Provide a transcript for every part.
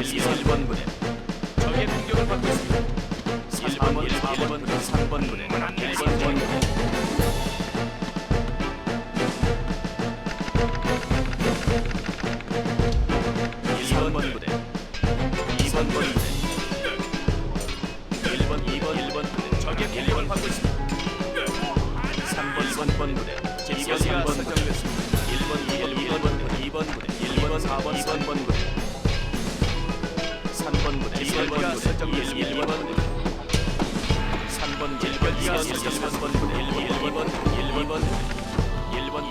3번 1번 1번 1번 부대 적의 공격을 받고 있습니다. 1번 1번 부대 3번 부대 1번 부대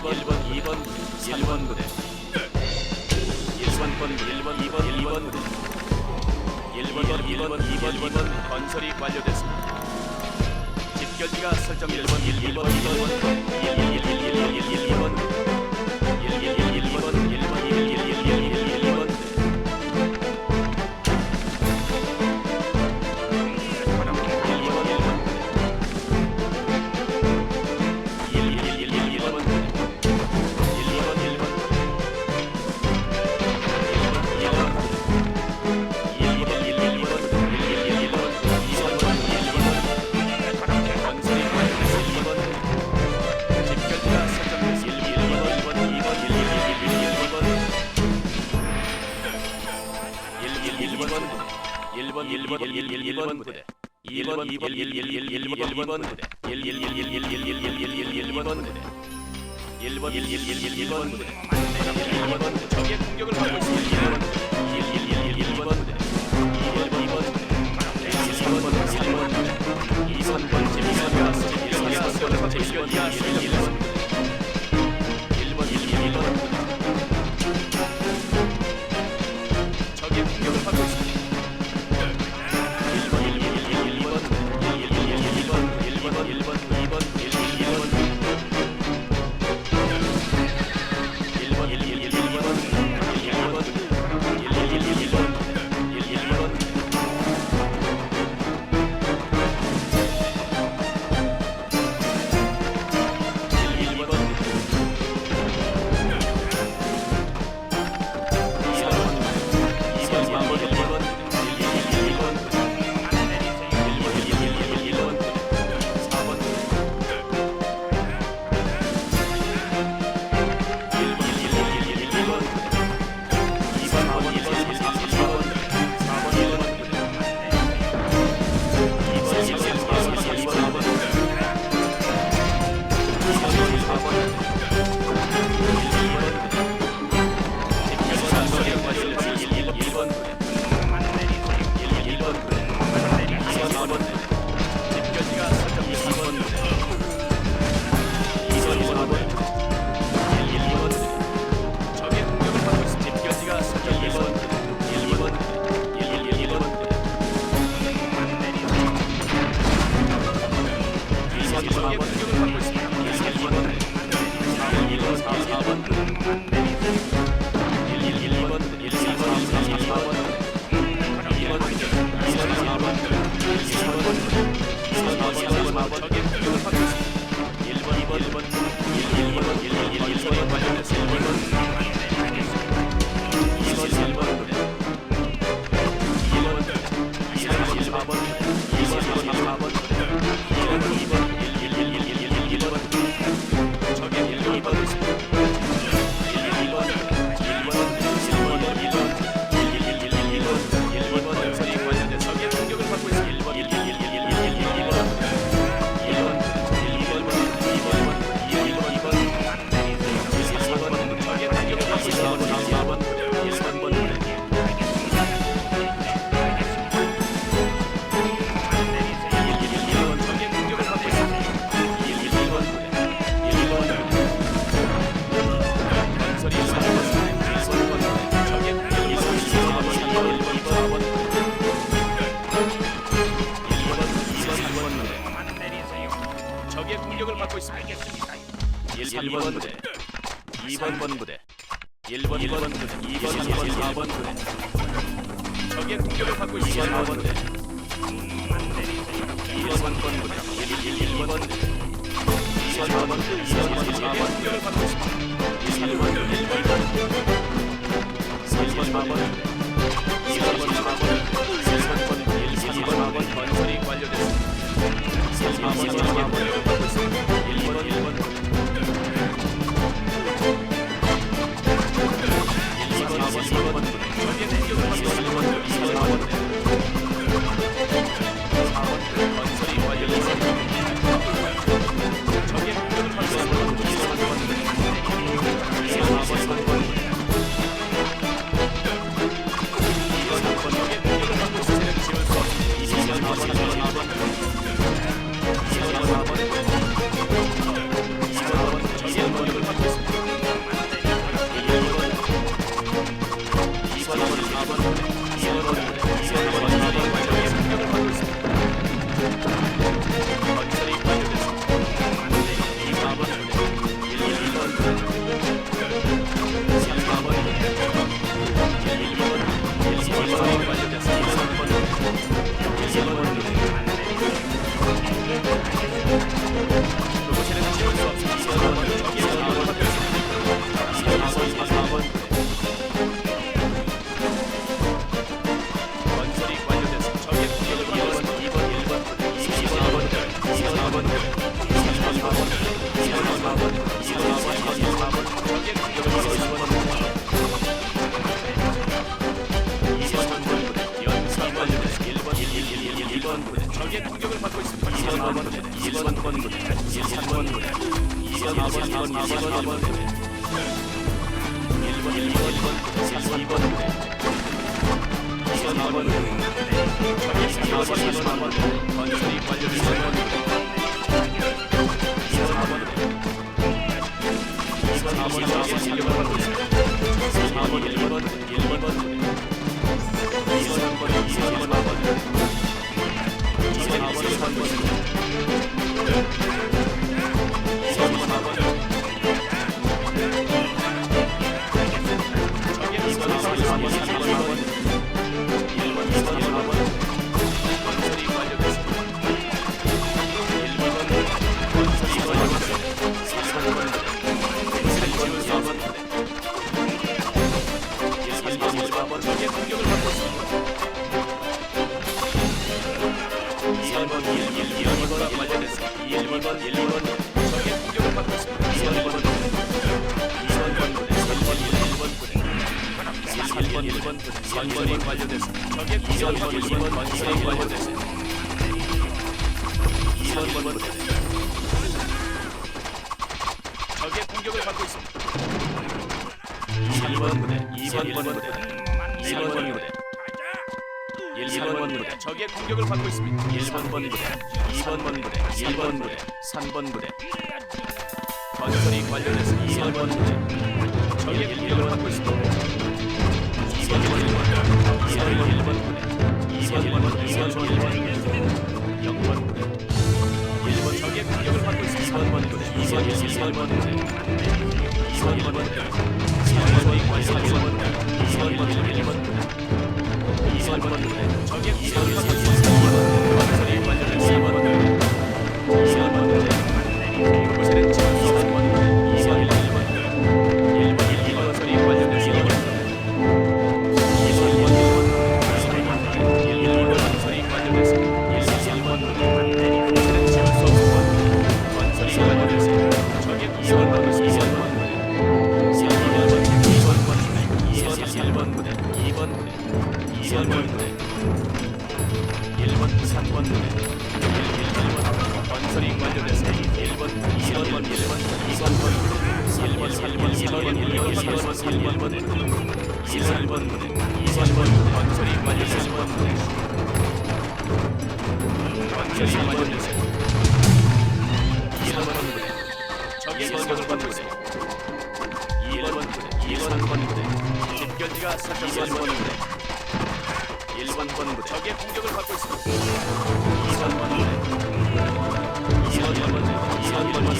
1번 2번 1번 2번 1번 부대 1번 번 1번 2번 1번 1번 1번 2번 2번 건설이 완료됐습니다. 집결지가 설정됐습니다. 1번 1번 2번 1 1 1 1 1 1 1 1 2번 1번 부대 1번 2번 1번 부대 1번 부대 1번 1번 부대 1번 적의 공격을 받고 있습니다 1번 부대 1번 2번 부대 3번 3번 2 3번 2 3번 2 3번 2 3번 2 3번 2 3번 2 3번 12번 부대 1번 3번 부대 3번 부대 2번 4번 4번 2번 4번 부대 1번 1번 1번 2번 부대 2번 4번 적의 2번 2번 4번 건설이 완료됐습니다. 2번 4번 2번 4번 적의 공격을 받고 있습니다. 4번 1번 1번 2번 3번 1번 1번 부대 건설이 완료됐습니다. 적의 받고 있습니다. 건설이 완료됐습니다. 2번 1번 부대 적의 공격을 받고 있습니다. 1번 부대 2번 1번 부대 1번 부대 1번 부대 적의 공격을 받고 있습니다. 1번 부대 2번 부대 1번 부대 3번 부대 건설이 완료됐습니다. 2번 부대 적의 공격을 받고 있습니다. 2번 1번 2번 1번 부대 2번 1번 2번 1번 0번 부대 1번 적의 공격을 받고 있습니다. 적의 1번 3번 2번 1번 3번 1번 부대 1번 부대 2번 부대 건설이 완료됐습니다. 건설이 완료됐습니다. 2번 부대 적의 받고 있습니다. 2번 부대, 2번 부대, 집결지가 설정된 1번 부대, 1번 부대, 적의 공격을 받고 있습니다. 2번 부대, 2 번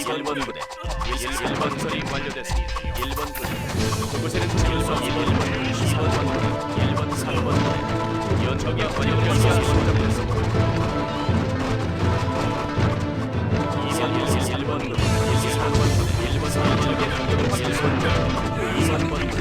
2번 부대 1번 건설이 완료됐습니다. 1번 부대 그곳에는 지을 수 없는 1번 부대 2번 부대 1번 3번 부대 연적의 번역을 시작했습니다. 2번 1번 부대 1번 부대 1번 3번 적의 공격을 받고 있습니다. 2번 부대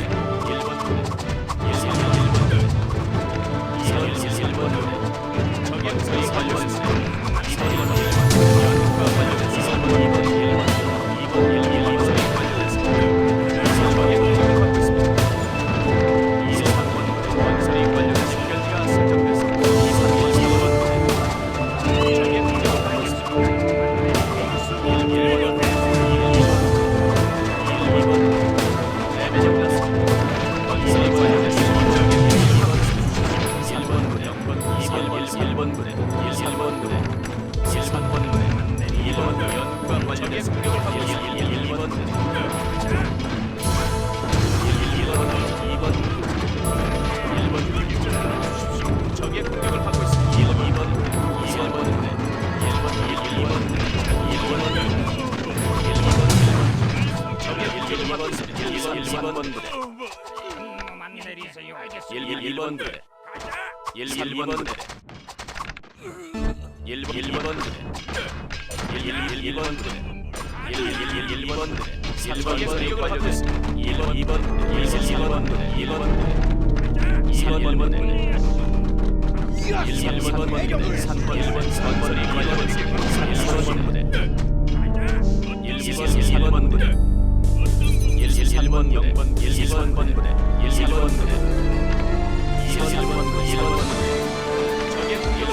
1, 1번 부대, 1, 1, 1번 부대, 1, 1, 1, 1번 부대, 3번 부대 완료됐습니다. 1번, 2번 부대, 1, 1번 부대, 2번 부대, 2번 부대, 1, 1번 부대, 3번, 1번,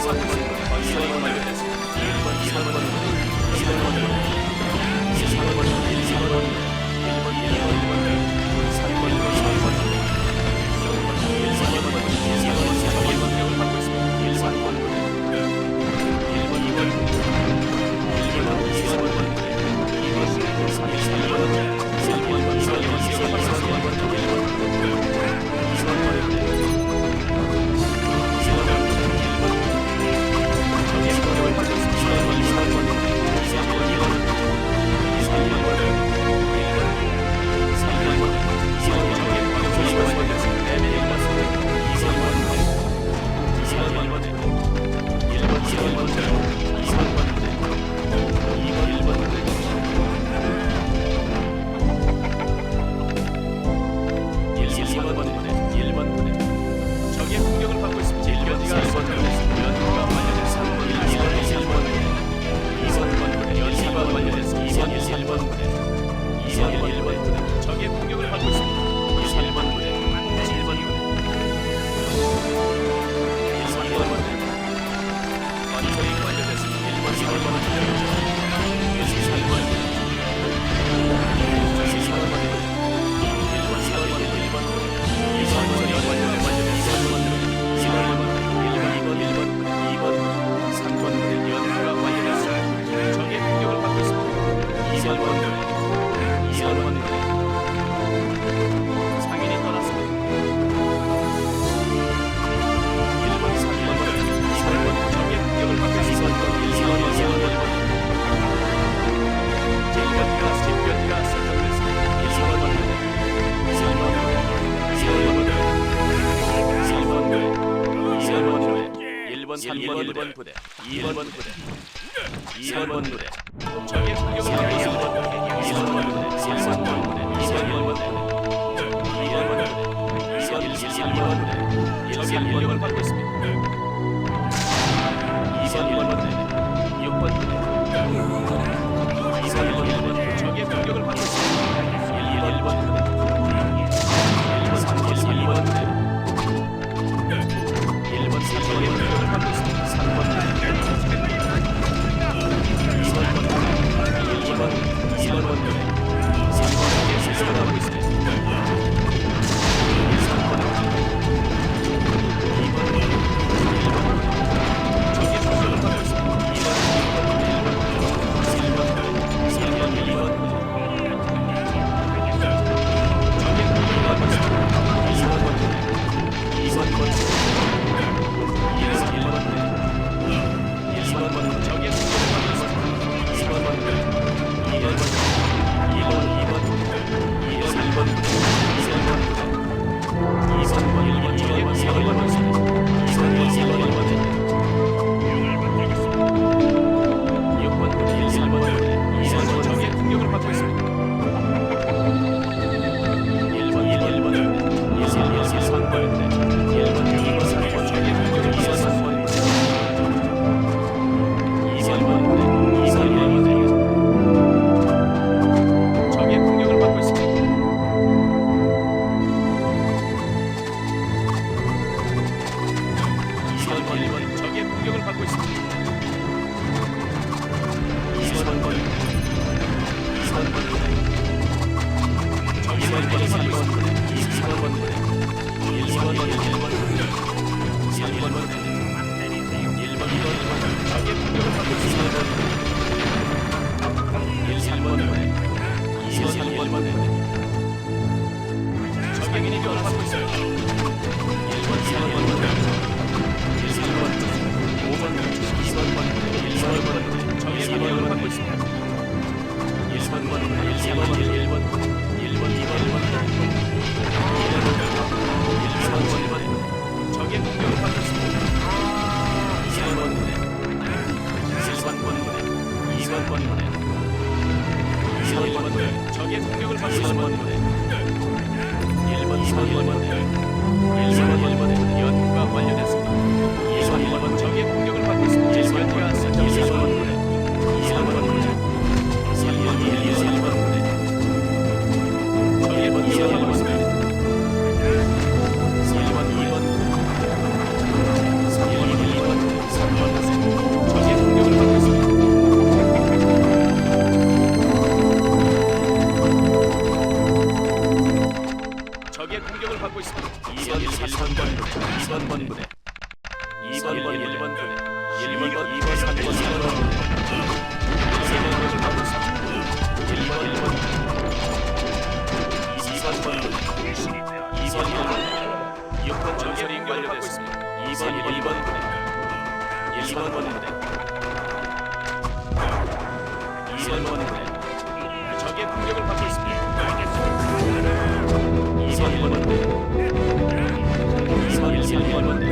4번 이 완료됐습니다. 3번 부대, 1, 2번, 4번 부대, 1, 1번 0번, 1, 2번 부대, 1, 4번 부대, 2번, 1번, 2번 부대, 적의 공격을 받고 있습니다. 건설이 완료됐습니다. 1번, 2번 부대, 2번 부대, 1, 4번 부대, 1, 4번 부대, 1번, 1번 부대, 3번, 温度で。можливості. 1번 3번. 2번 1번 번부 2번 번부대 2번 번 1번 번부대 1번 2번 3번 4번 번부대 3번 번 1번 번 2번 번부대 2번 번부대 6번 전설이 완료됐습니다 2번 1번 번부대 1번 번부대 2번 번부대 적의 공격을 받고 있습니다 2번 번부대 one.